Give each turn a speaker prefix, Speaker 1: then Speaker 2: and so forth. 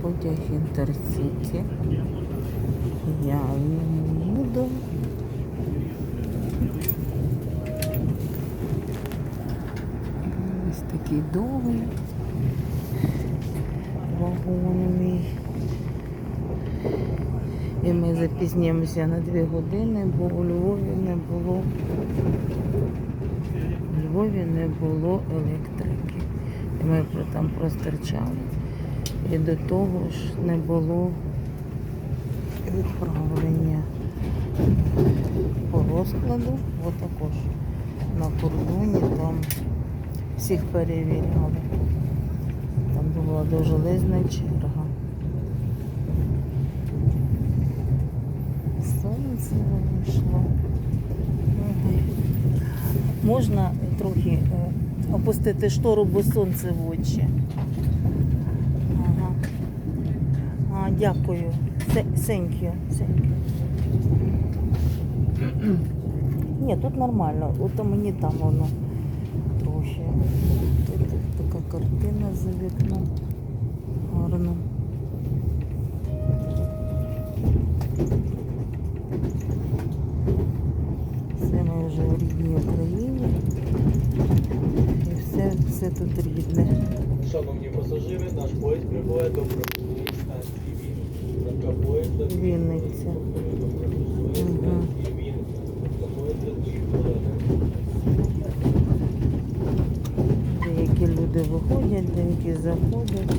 Speaker 1: потяг Інтерсіті. Я буду. Ось такий довгий вагон мій. І ми запізнімося на дві години, бо у Львові не було. У Львові не було електрики. І ми там простирчали. І до того ж не було відправлення по розкладу, бо також на кордоні там всіх перевіряли. Там була дуже лизна черга. Сонце вийшло. Можна трохи е, опустити штору, бо сонце в очі. Дякую. Thank you. Thank you. Ні, тут нормально. Ото мені там воно трохи. Тут така картина за вікном. Гарно. Все ми вже в рідній Україні. І все, все тут рідне.
Speaker 2: Шановні пасажири, наш поїзд прибуває до пропускної станції Вінниця. Така поїзда
Speaker 1: Вінниця.
Speaker 2: до пропускної
Speaker 1: Мгм.
Speaker 2: станції Вінниця. Проходить за дві Угу.
Speaker 1: Деякі люди виходять, деякі заходять.